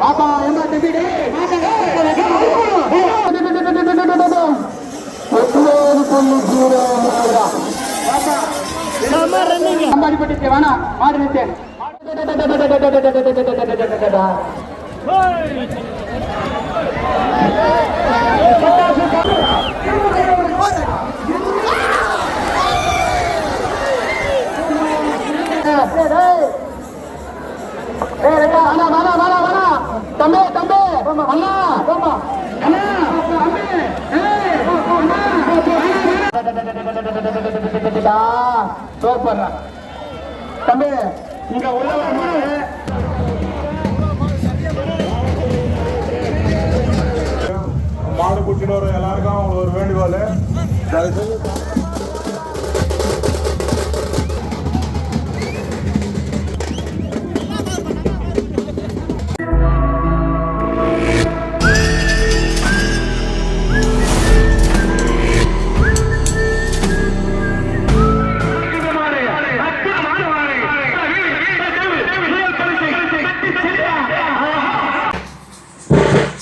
பாப்பா என்ன தம்பி அண்ணா தம்பி தம்பி இங்க உள்ள மாடு குட்டிட்டு எல்லாருக்கும் அவங்களுக்கு ஒரு வேண்டுகோள்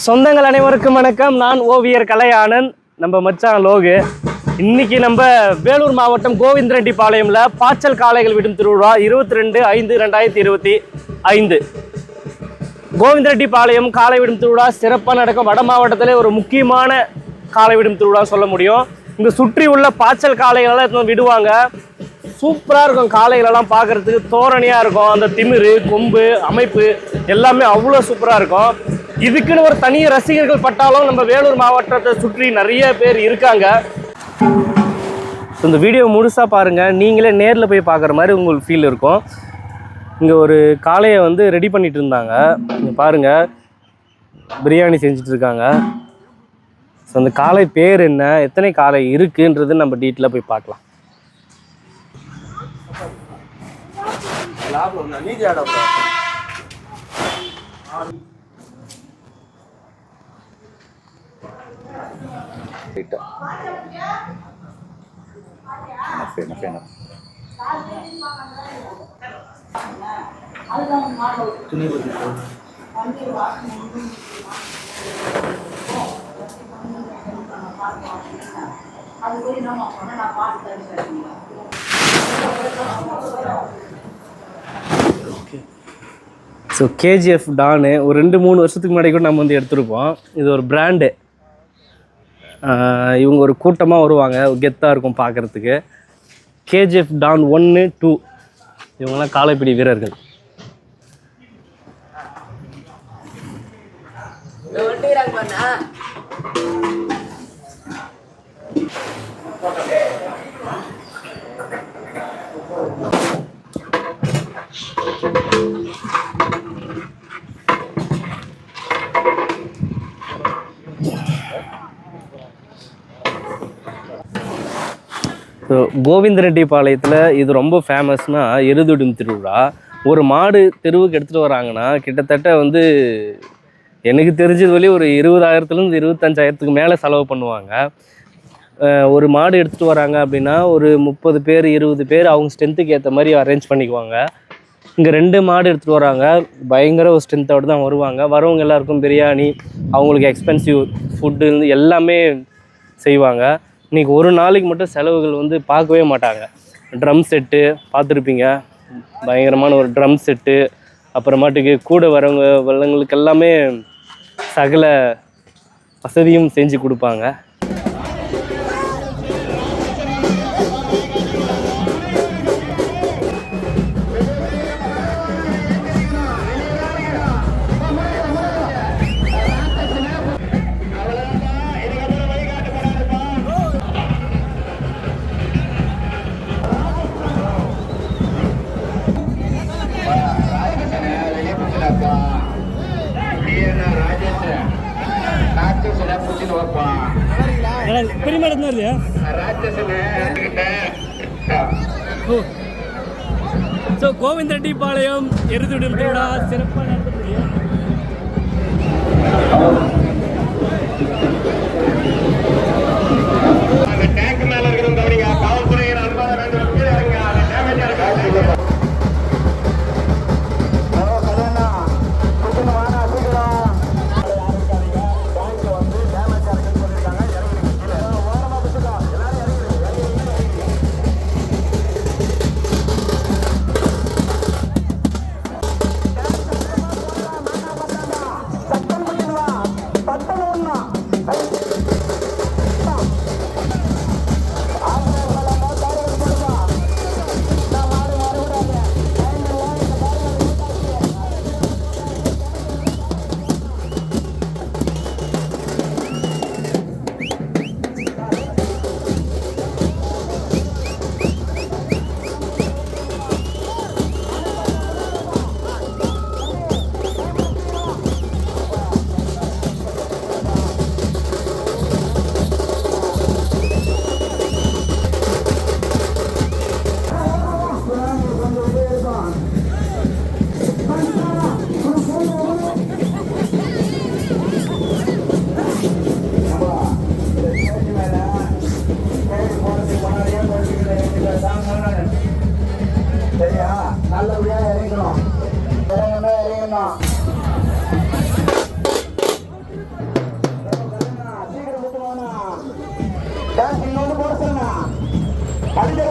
சொந்தங்கள் அனைவருக்கும் வணக்கம். நான் ஓவியர் கலையானந்த். நம்ம மச்சான் லோகு. இன்னைக்கு நம்ம வேலூர் மாவட்டம் கோவிந்தரெட்டிப்பாளையம்ல பாய்ச்சல் காளைகள் விடும் திருவிழா இருபத்தி ரெண்டு ஐந்து ரெண்டாயிரத்தி இருபத்தி ஐந்து. கோவிந்தரெட்டிப்பாளையம் காளை விடும் திருவிழா சிறப்பாக நடக்கும். வட மாவட்டத்தில் ஒரு முக்கியமான காளை விடும் திருவிழா சொல்ல முடியும். இங்கே சுற்றி உள்ள பாய்ச்சல் காளைகளெல்லாம் விடுவாங்க. சூப்பராக இருக்கும் காளைகளெல்லாம் பார்க்கறதுக்கு. தோரணையாக இருக்கும். அந்த திமிரு கொம்பு அமைப்பு எல்லாமே அவ்வளோ சூப்பராக இருக்கும். இதுக்குன்னு ஒரு தனி ரசிகர்கள் பட்டாலும் நம்ம வேலூர் மாவட்டத்தை சுற்றி நிறைய பேர் இருக்காங்க. ஸோ இந்த வீடியோ முழுசாக பாருங்கள் நீங்களே நேரில் போய் பார்க்குற மாதிரி உங்களுக்கு ஃபீல் இருக்கும். இங்கே ஒரு காளையை வந்து ரெடி பண்ணிகிட்டு இருந்தாங்க. இங்கே பாருங்கள் பிரியாணி செஞ்சுட்டு இருக்காங்க. ஸோ அந்த காளை பேர் என்ன? எத்தனை காளை இருக்குன்றது நம்ம டீட்டெயிலாக போய் பார்க்கலாம். ஸோ கேஜிஎஃப் டானு ஒரு ரெண்டு மூணு வருஷத்துக்கு முன்னாடி கூட நம்ம வந்து எடுத்திருப்போம். இது ஒரு பிராண்டு இவங்க ஒரு கூட்டமாக வருவாங்க. கெத்தாக இருக்கும் பார்க்குறதுக்கு கேஜிஎஃப் டான் ஒன்று டூ. இவங்கெல்லாம் காலைப்பிடி வீரர்கள். ஸோ கோவிந்தரெட்டிப்பாளையத்தில் இது ரொம்ப ஃபேமஸ்னா எருதுடும் திருவிழா. ஒரு மாடு தெருவுக்கு எடுத்துகிட்டு வராங்கன்னா கிட்டத்தட்ட வந்து எனக்கு தெரிஞ்சது வழி ஒரு இருபதாயிரத்துலேருந்து இருபத்தஞ்சாயிரத்துக்கு மேலே செலவு பண்ணுவாங்க. ஒரு மாடு எடுத்துகிட்டு வராங்க அப்படின்னா ஒரு முப்பது பேர் இருபது பேர் அவங்க ஸ்ட்ரென்த்துக்கு ஏற்ற மாதிரி அரேஞ்ச் பண்ணிக்குவாங்க. இங்கே ரெண்டு மாடு எடுத்துகிட்டு வராங்க. பயங்கர ஒரு ஸ்ட்ரென்த்தோடு தான் வருவாங்க. வரவங்க எல்லாருக்கும் பிரியாணி அவங்களுக்கு எக்ஸ்பென்சிவ் ஃபுட்டு எல்லாமே செய்வாங்க. இன்றைக்கி ஒரு நாளைக்கு மட்டும் செலவுகள் வந்து பார்க்கவே மாட்டாங்க. ட்ரம் செட்டு பார்த்துருப்பீங்க. பயங்கரமான ஒரு ட்ரம் செட்டு அப்புறமாட்டுக்கு கூட வரவங்க வல்லவங்களுக்கு எல்லாமே சகல வசதியும் செஞ்சு கொடுப்பாங்க. பெரிய மேடம் தான் இல்லையா ஸோ கோவிந்தரெட்டிப்பாளையம் எருதுடும் திருவிழா சிறப்பாக நடத்தக்கூடிய டேங்க் மேல இருக்கிறவங்க கவனிங்க காவல்துறையின் அன்பாக வேண்டும் இல்லையா நல்லபடியா இறங்கணும். இறங்கணும் இறங்கணும் சீக்கிரம் போட்டு போனா போட சொன்னா அடிக்கிற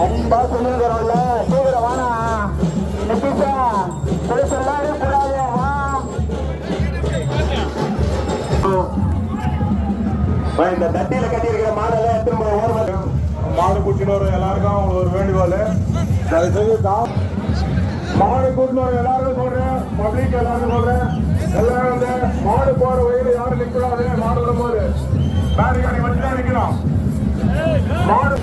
அன்பா சொல்லுங்கிறோம்ல சீக்கிரம் வானா பேசலாம் கூடாது வா. இந்த தட்டியில கட்டி இருக்கிற மாடெல்லாம் எடுத்து ஓரமாக மாடு கூட்டின்னு வர எல்லாருக்கும் அவங்களுக்கு ஒரு வேண்டுகோள். தயவு செய்து கா- மாடு கூட்டின்னு வர எல்லாருக்கும் சொல்றேன் பப்ளிக் எல்லாருக்கும் சொல்றேன். எல்லாரும் வந்து மாடு போற வழியில யாரும் நிற்கக்கூடாது மாடு வரும்போது பேரிகாணி வச்சு தான் நிற்கணும். மாடு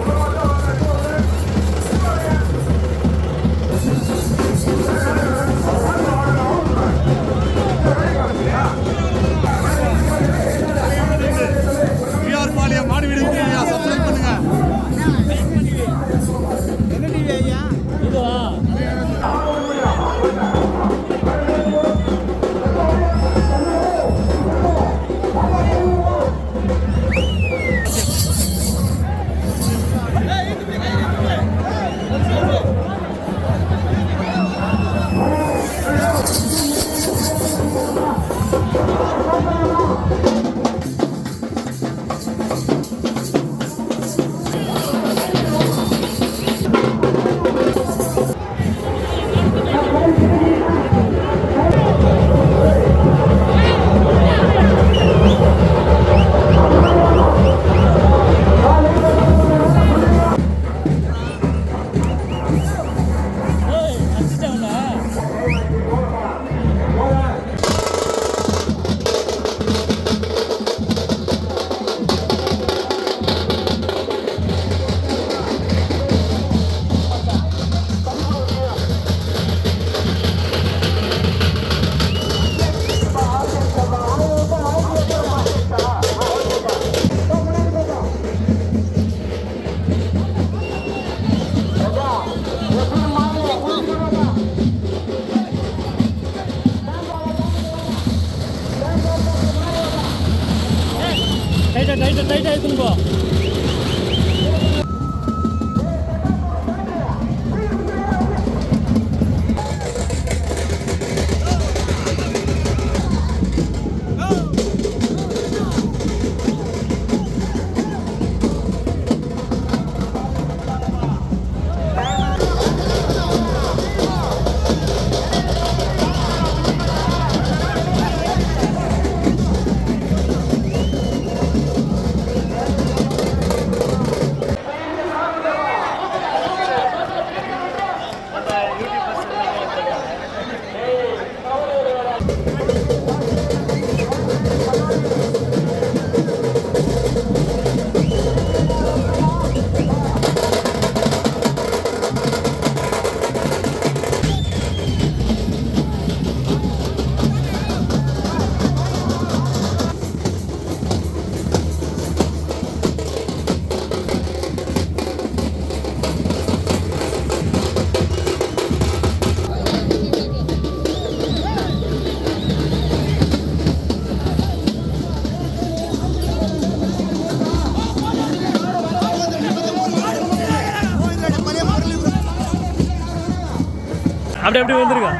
அப்படி அப்படி வந்துருக்கா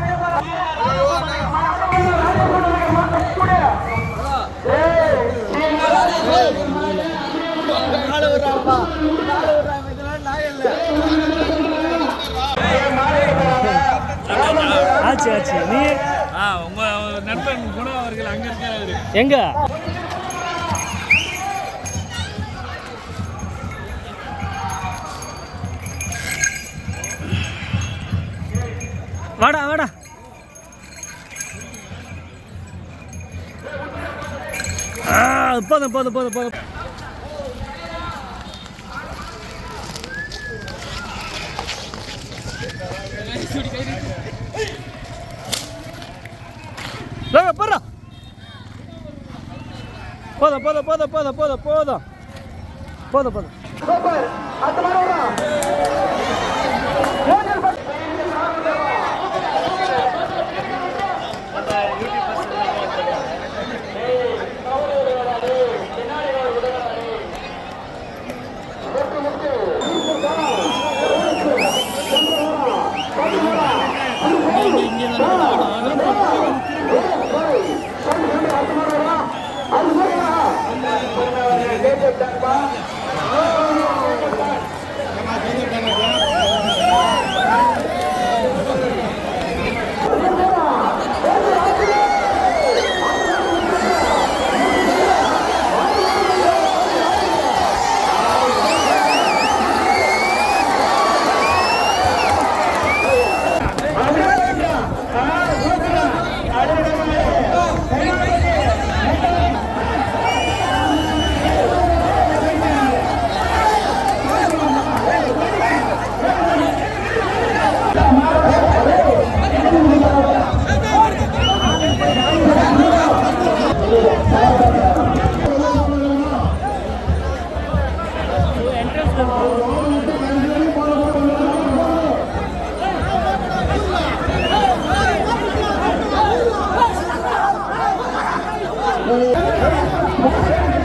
ஆச்சு ஆச்சு. நீ உங்க நண்பன் குணம் அவர்கள் அங்க இருக்காரு எங்க? வாடா வாடா. ஆ, போதும் போதும் போதும் போதும். லோக போடுறா. போதும் போதும் போதும் போதும் போதும் போதும். போதும் போதும். Você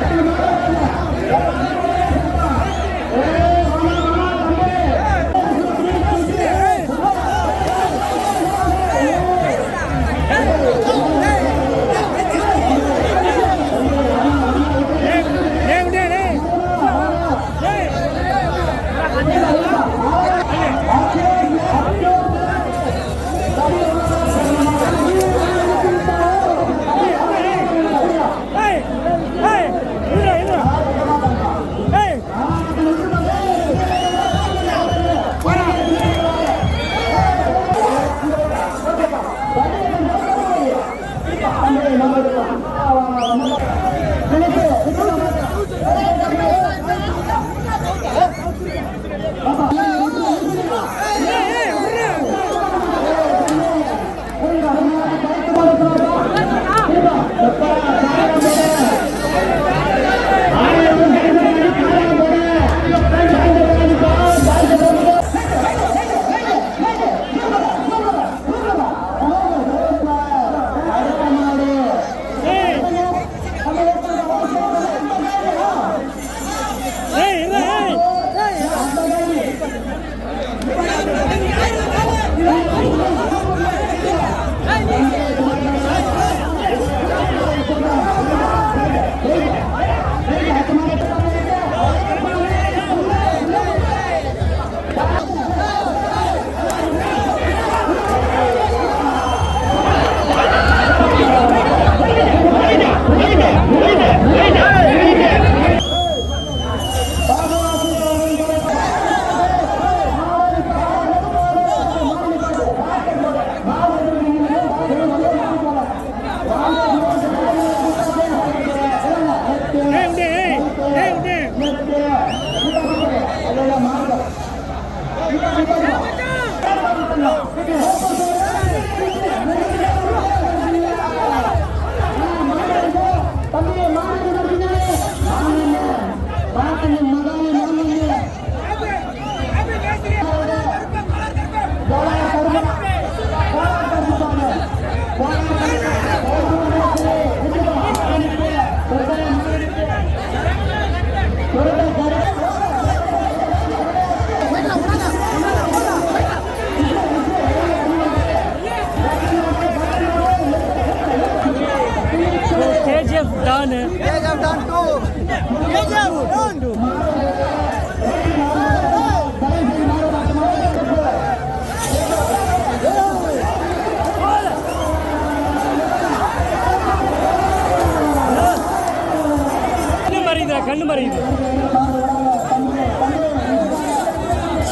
இது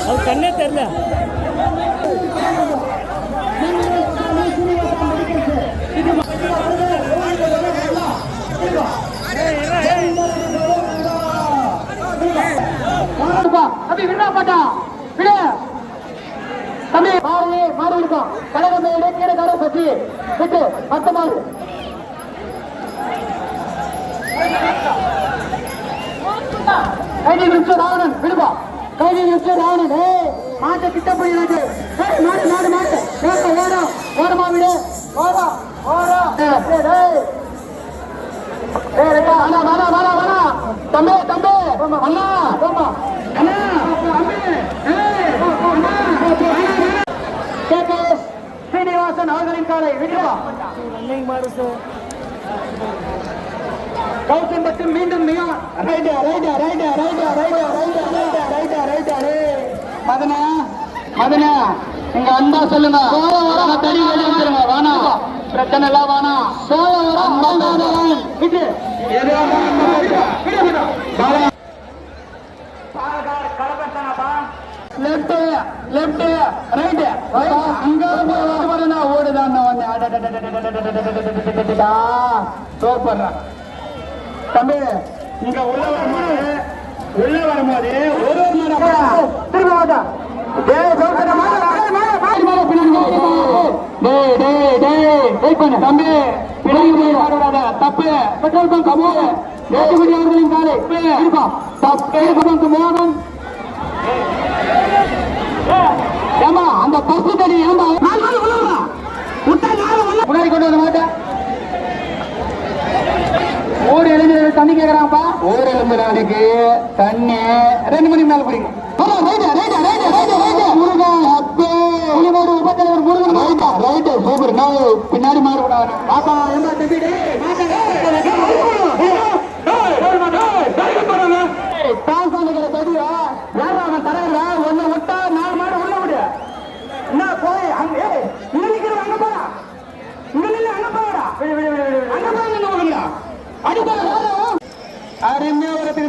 அது கண்ணே தெரில அப்படி பாட்டா? விட. தம்பி மாறுவே மாறி இருக்கும் கழகமே பற்றி விட்டு பத்து மாறு. கைதி விட்டு ராவணன் விடுப்பா கைதி விட்டு ராவணன் ஏய் மாட்டை கிட்ட போய் இருக்கு ஏய் மாடு மாடு மாடு ஓட ஓட ஓடமா விடு. ஓட ஓட. ஏய் ஏய் ரெக்கா அண்ணா வாடா வாடா வாடா தம்பி தம்பி. அண்ணா. போமா அண்ணா. தம்பி ஏய் அண்ணா கேகேஎஸ் ஸ்ரீனிவாசன் அவர்களின் காலை விடுவா கௌதம் மற்றும் மீண்டும் மியா ரைடா ரைடா ரைடா ரைடா ரைடா ரைடா ரைடா ரைடா ரைடா ரே மதனா மதனா இங்க வந்தா சொல்லுங்க வெளிய வந்துருங்க வானா பிரச்சனை வானா விட்டு லெஃப்ட் லெஃப்ட் ரைட் அங்க வரனா ஓடுதான் சூப்பர் தம்பி இங்க உள்ள வரும்போது உள்ள வரும்போது ஒரு ஒரு நேரம் திரும்ப மாட்டா தப்பு. பெட்ரோல் பங்க் அவர்களின் காலை இருக்கும் தப்பு. பங்க் மோகம் கண்ணு. ரெண்டு மணிக்கு மேல போறீங்க. பின்னாடி மாறுபடாது பாப்பா எம்பாட்டு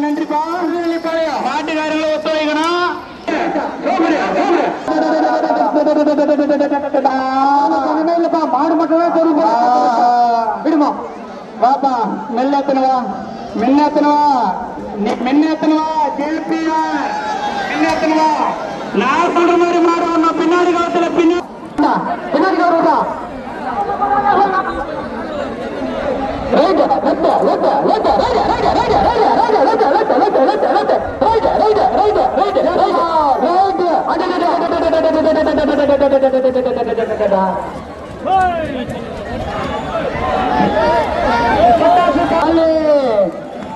நன்றிப்பா பாளையா ஒத்துழைக்கணும் இல்லப்பா மாடு மட்டுமே தெரியுமா விடுமா? வாப்பா மெல்லத்தனவா மின்னத்தனவா நீ திருப்பியா மின்னத்தனவா நான் சொல்ற மாதிரி மாடு வரணும் பின்னாடி காலத்துல பின்னாடி பின்னாடி காலத்தா right right right right right right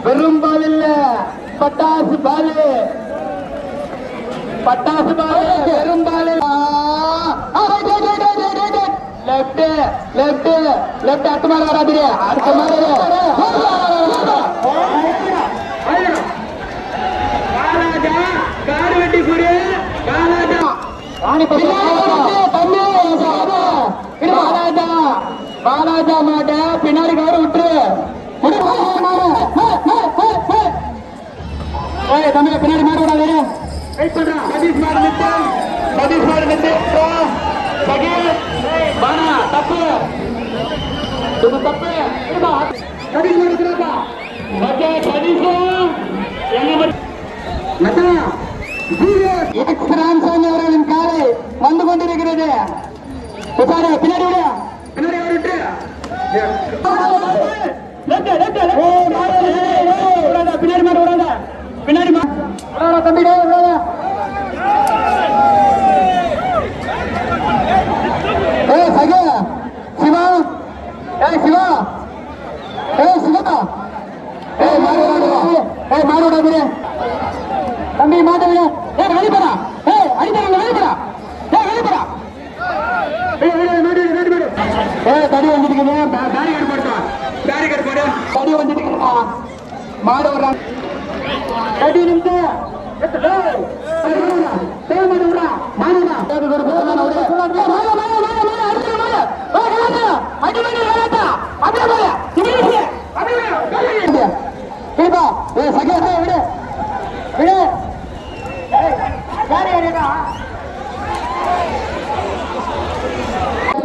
வெறும் பால் இல்ல பட்டாசு பால் பட்டாசு பால் வெறும் பால் லெப்ட் லெப்ட் லெப்ட் அடுத்த மேல வராது அடுத்த மேல பாலாஜா பாலாஜா மாட்ட பின்னாடி கவரு விட்டுரு தமிழ பின்னாடி மாடு வெயிட் பண்றான் சதீஷ் மாடு நித்து சதீஷ் மாடு நித்து சகீர் பானா தப்பு இது தப்பு சதீஷ் மாடு ஓகே சதீஷ் எங்க மச்சா எக்ஸ் ராமசாமி அவர்களின் காலை வந்து கொண்டிருக்கிறது உட்காரு பின்னாடி விடு பின்னாடி விட்டு பின்னாடி பின்னாடி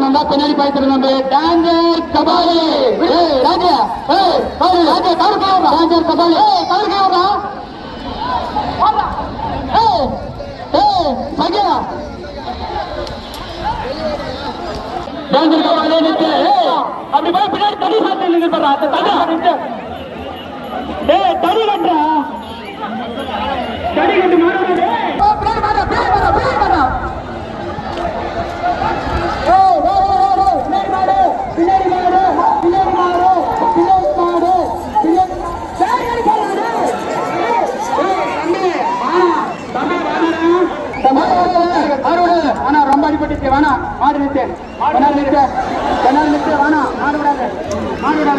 நல்லா பின்னாடி பாய்க்கிறது நம்ம danger Kabali danger danger Kabali தவிர்க்கிறா Zahira danger Kabali நிற்க அப்படி போய் பின்னாடி தடி சாத்தி நிற்கிறா தடி நிற்க டேய் கட்டு மாறுறா ஆனா ரொம்ப வேணா. மாடு நிறுத்து. நிறுத்து. நிறுத்து. வேணா. மாடு விடாது. மாடு விடாது.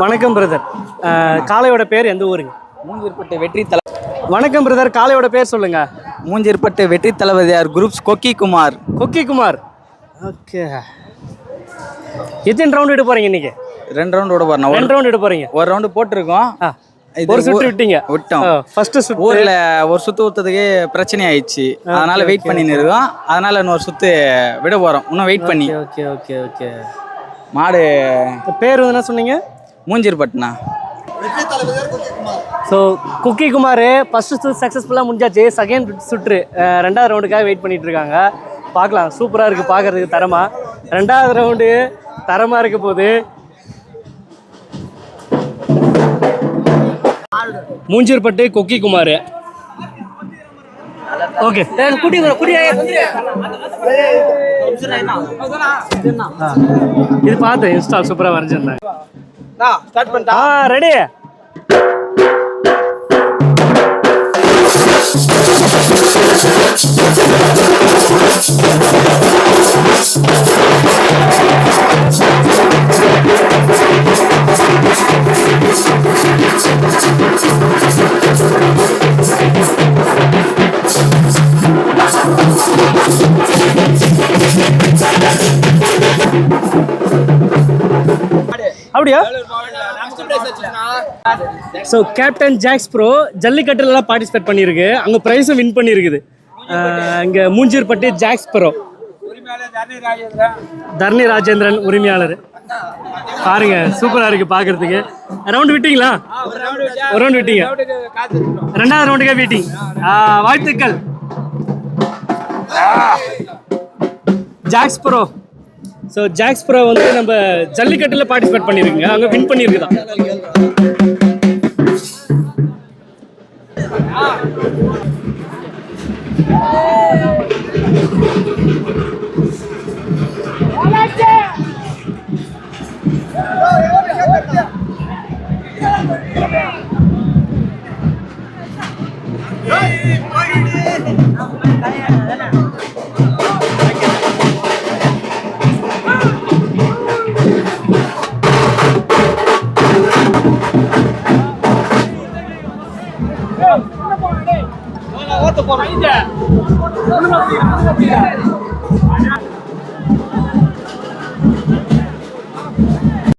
வணக்கம் பிரதர் காளையோட பேர் எந்த ஊருங்க? மூஞ்சிற்பட்டு வெற்றி தல வணக்கம் பிரதர் காளையோட பேர் சொல்லுங்க. மூஞ்சிற்பட்டு வெற்றி தளபதியார் குரூப்ஸ் கொக்கி குமார் கொக்கி குமார் ஓகே. எத்தனை ரவுண்ட் விட போறீங்க இன்னைக்கு? ரெண்டு ரவுண்ட் விட போறோம் ரெண்டு ரவுண்ட் விட போறீங்க. ஒரு ரவுண்டு போட்டிருக்கோம். ஒரு சுற்று விட்டீங்க. விட்டோம். ஃபர்ஸ்ட் சுற்று. ஊர்ல ஒரு சுத்து ஊத்துறதுக்கு பிரச்சனை ஆயிடுச்சு. அதனால வெயிட் பண்ணின்னு இருக்கோம். அதனால இன்னொரு சுத்து விட போறோம். இன்னும் வெயிட் பண்ணி. ஓகே ஓகே ஓகே மாடு பேர் என்ன சொன்னீங்க? மூஞ்சிற்பட்டுண்ணா ஸோ குக்கி குமார் ஃபர்ஸ்ட் சுற்று சக்ஸஸ்ஃபுல்லாக முடிஞ்சாச்சு. செகண்ட் சுற்று ரெண்டாவது ரவுண்டுக்காக வெயிட் பண்ணிட்டு இருக்காங்க. பார்க்கலாம். சூப்பராக இருக்குது பார்க்கறதுக்கு தரமா. ரெண்டாவது ரவுண்டு தரமாக இருக்க போகுது. மூஞ்சூர்பட்டு கொக்கி குமார். ஓகே குட்டி இது பார்த்தேன் இன்ஸ்டா சூப்பராக வரைஞ்சிருந்தாங்க ஆ ரெடி அப்படியா? ஸோ கேப்டன் ஜாக்ஸ் ப்ரோ ஜல்லிக்கட்டுலலாம் பார்ட்டிசிபேட் பண்ணியிருக்கு. அங்கே ப்ரைஸும் வின் பண்ணியிருக்குது. இங்கே மூஞ்சூர்பட்டி ஜாக்ஸ் ப்ரோ தர்ணி ராஜேந்திரன் உரிமையாளர். பாருங்க சூப்பராக இருக்கு பார்க்கறதுக்கு. ரவுண்ட் விட்டீங்களா? ஒரு ரவுண்ட் விட்டீங்க. ரெண்டாவது ரவுண்டுக்கே வீட்டிங் வாழ்த்துக்கள். Jacks bro so Jacks bro வந்து நம்ம ஜல்லிக்கட்டில் பார்ட்டிசிபேட் பண்ணியிருக்குங்க. அங்கே வின் பண்ணியிருக்குதான். Deus! Yeah.